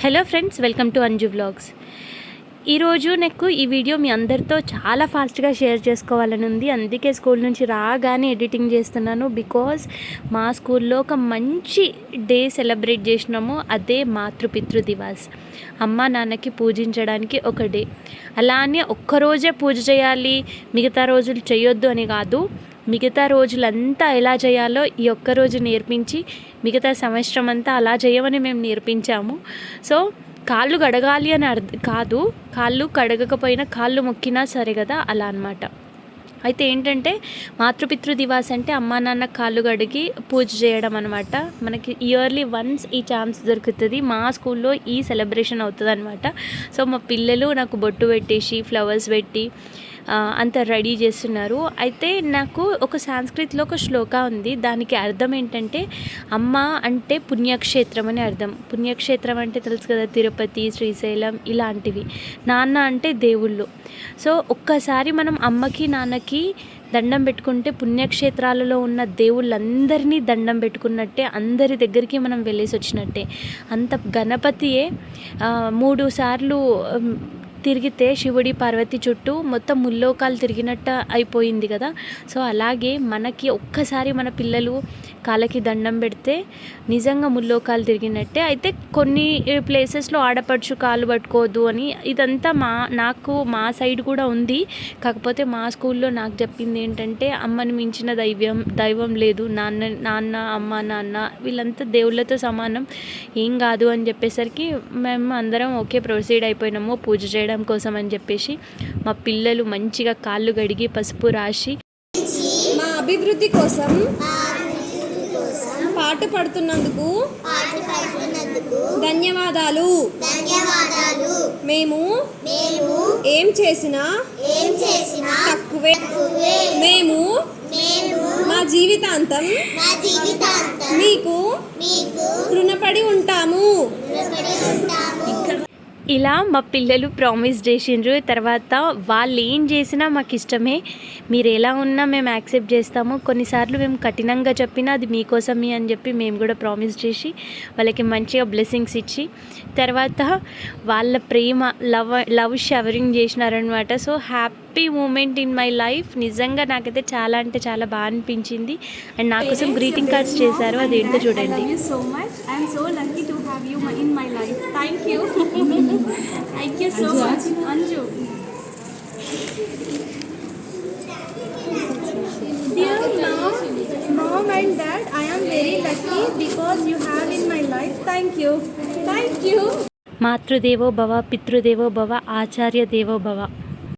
Hello friends welcome to Anju vlogs. ఈరోజు నాకు ఈ వీడియో మీ అందరితో చాలా ఫాస్ట్గా షేర్ చేసుకోవాలని ఉంది. అందుకే స్కూల్ నుంచి రాగానే ఎడిటింగ్ చేస్తున్నాను బికాజ్ మా స్కూల్లో ఒక మంచి డే సెలబ్రేట్ చేసినాము. అదే మాతృపితృ దివాస్. అమ్మ నాన్నకి పూజించడానికి ఒక డే. అలానే ఒక్కరోజే పూజ చేయాలి మిగతా రోజులు చేయొద్దు అని కాదు. మిగతా రోజులంతా ఎలా చేయాలో ఈ ఒక్క రోజు నేర్పించి మిగతా సంవత్సరం అంతా అలా చేయమని మేము నేర్పించాము. సో కాళ్ళు కడగాలి అని అర్థం కాదు కాళ్ళు కడగకపోయినా కాళ్ళు మొక్కినా సరే కదా అలా అనమాట అయితే ఏంటంటే మాతృపితృ దివాస్ అంటే అమ్మా నాన్న కాళ్ళు కడిగి పూజ చేయడం అనమాట మనకి ఇయర్లీ వన్స్ ఈ ఛాన్స్ దొరుకుతుంది. మా స్కూల్లో ఈ సెలబ్రేషన్ అవుతుంది అనమాట సో మా పిల్లలు నాకు బొట్టు పెట్టేసి ఫ్లవర్స్ పెట్టి అంత రెడీ చేస్తున్నారు. అయితే నాకు ఒక సాంస్కృతిలో ఒక శ్లోక ఉంది. దానికి అర్థం ఏంటంటే అమ్మ అంటే పుణ్యక్షేత్రం అని అర్థం. పుణ్యక్షేత్రం అంటే తెలుసు కదా తిరుపతి శ్రీశైలం ఇలాంటివి. నాన్న అంటే దేవుళ్ళు. సో ఒక్కసారి మనం అమ్మకి నాన్నకి దండం పెట్టుకుంటే పుణ్యక్షేత్రాలలో ఉన్న దేవుళ్ళందరినీ దండం పెట్టుకున్నట్టే అందరి దగ్గరికి మనం వెళ్ళేసి వచ్చినట్టే. అంత గణపతియే మూడు సార్లు తిరిగితే శివుడి పార్వతి చుట్టూ మొత్తం ముల్లోకాలు తిరిగినట్టు అయిపోయింది కదా. సో అలాగే మనకి ఒక్కసారి మన పిల్లలు కాళ్ళకి దండం పెడితే నిజంగా ముల్లోకాలు తిరిగినట్టే. అయితే కొన్ని ప్లేసెస్లో ఆడపడుచు కాలు పట్టుకోవద్దు అని ఇదంతా మా నాకు మా సైడ్ కూడా ఉంది. కాకపోతే మా స్కూల్లో నాకు చెప్పింది ఏంటంటే అమ్మని మించిన దైవం దైవం లేదు. నాన్న నాన్న అమ్మ నాన్న వీళ్ళంతా దేవుళ్ళతో సమానం. ఏం కాదు అని చెప్పేసరికి మేము అందరం ఓకే ప్రొసీడ్ అయిపోయినాము పూజ చేయడం కోసం అని చెప్పేసి మా పిల్లలు మంచిగా కాళ్ళు గడిగి పసుపు రాసి మా అభివృద్ధి కోసం పాటు పడుతున్నందుకు ధన్యవాదాలు. ధన్యవాదాలు. మేము మేము ఏం చేసినా ఏం చేసినా తక్కువే. మేము మేము మా జీవితాంతం మా జీవితాంతం మీకు మీకు రుణపడి ఉంటాము. రుణపడి ఉంటాము. ఇలా మా పిల్లలు ప్రామిస్ చేసిండ్రు. తర్వాత వాళ్ళు ఏం చేసినా మాకు ఇష్టమే మీరు ఎలా ఉన్నా మేము యాక్సెప్ట్ చేస్తాము. కొన్నిసార్లు మేము కఠినంగా చెప్పినా అది మీకోసమే అని చెప్పి మేము కూడా ప్రామిస్ చేసి వాళ్ళకి మంచిగా బ్లెస్సింగ్స్ ఇచ్చి తర్వాత వాళ్ళ ప్రేమ love love showering చేసినారనమాట so happy happy moment in my life. నిజంగా నాకైతే చాలా అంటే చాలా బాగా అనిపించింది. అండ్ నా కోసం గ్రీటింగ్ కార్డ్స్ చేశారు. అది ఏంటో చూడండి. మాతృదేవో భవ పితృదేవో భవ ఆచార్య దేవో భవ.